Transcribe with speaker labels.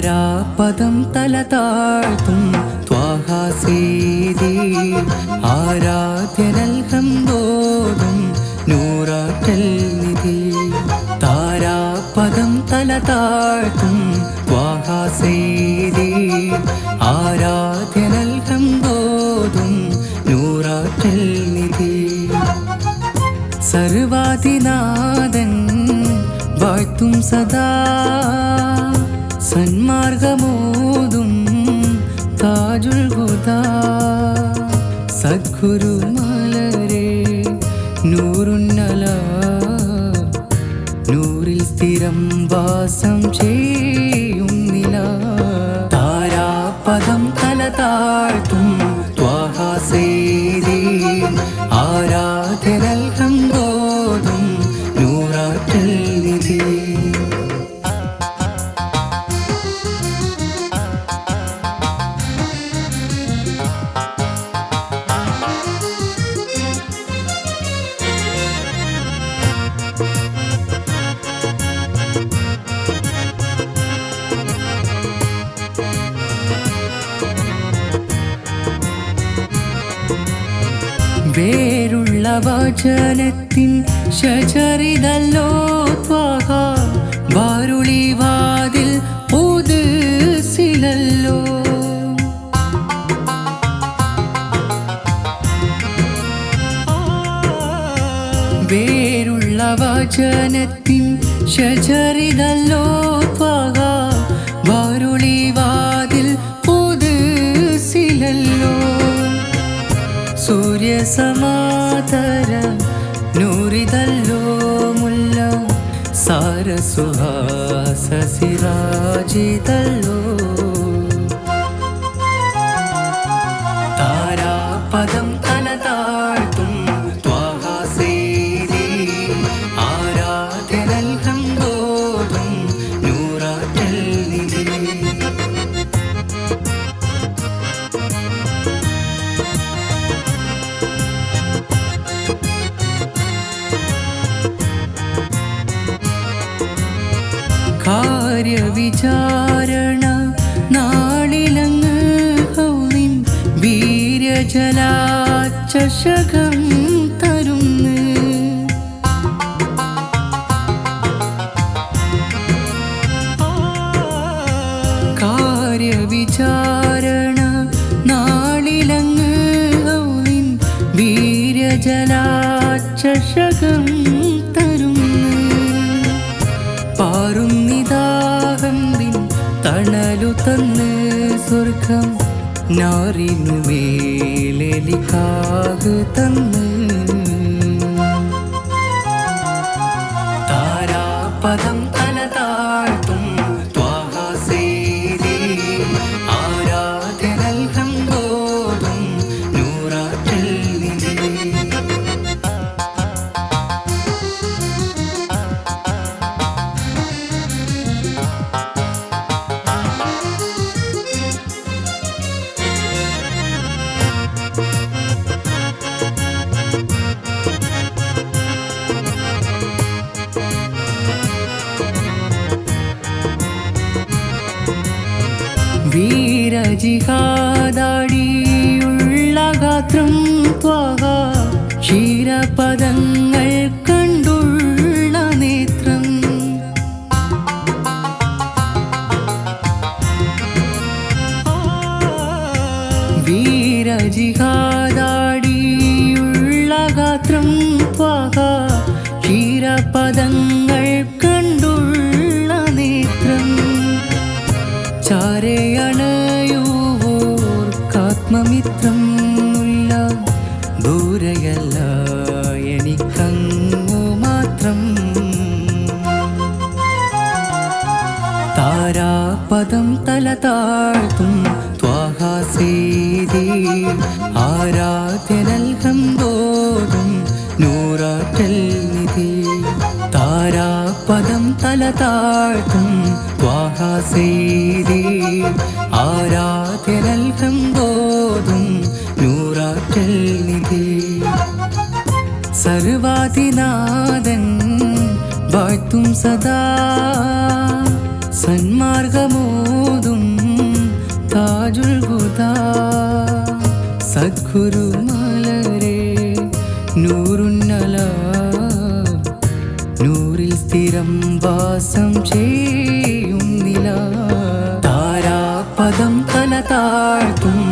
Speaker 1: താരാപദം തല താഴ്ത്തും ത്വാഹാസേതി. ബോധം നൂറാറ്റൽ നിധി. താരാപദം തല താഴ്ത്തും ത്വാഹാസേതി. ബോധം നൂറാറ്റൽ നിധി. സർവാധിനാഥൻ വാഴ്ത്തും സദാ. സന്മാർഗമോതും താജുൽ ഹുദാ. സദ്ഗുരു മലരെ നൂറുന്നല. നൂറിൽ സ്ഥിരം വാസം ചെയ്യും നില. താരാപദം തല താഴ്ത്തും ത്വാഹാസേരി ആരാധനൽഹം തോതും വേരുള്ള വചനത്തിൻ ശചരിതല്ലോ ത്വാഹ വാരുളി വാതിൽ ഉദിസിലല്ലോ. വേരുള്ള വചനത്തിൻ ശചരിതല്ലോ ത്വാഹ सूर्य समातर नूरितल्लोमुल्ल सार सुवाससिराजिल्लो കാര്യവിചാരണ നാളിലങ്ങ് ഹൗലിൻ വീര്യജലാചഷകം തരുന്ന്. കാര്യവിചാരണ നാളിലങ്ങ് ഹൗലിൻ വീര്യജലാചഷകം തണലു തന്ന് സ്വർഗം നാറിനു മേലെലിക്കാകു തന്ന്. താരാപദം വീരജിഹാദാടിയുള്ള ഗാത്രം ത്വാഹ. ക്ഷീരപദങ്ങൾ കണ്ടുള്ള നേത്രം. വീരജിഹാദാടിയുള്ള ഗാത്രം ത്വാഹ. ക്ഷീരപദങ്ങൾ കണ്ടുള്ള നേത്രം. ചാരയണയൂർക്കാത്മമിത്രം ഉള്ള ദൂരയല്ല എനിക്കങ്ങു മാത്രം. താരാപദം തല താഴ്ത്തും ത്വാഹാസേതി ആരാധ്യനൽഹം തോതും നൂറാറ്റൽ നിധി. താരാപദം തല താഴ്ത്തും ത്വാഹാസേതി സർവാധിനാഥൻ വാഴ്ത്തും സദാ സന്മാർഗമോ താജുൽ ഹുദാ സദ്ഗുരു മലരെ നൂറുന്നല നൂറിൽ സ്ഥിരം വാസം ചെയ്യും നില താരാപദം തല താഴ്ത്തും ത്വാഹ ശ്രീ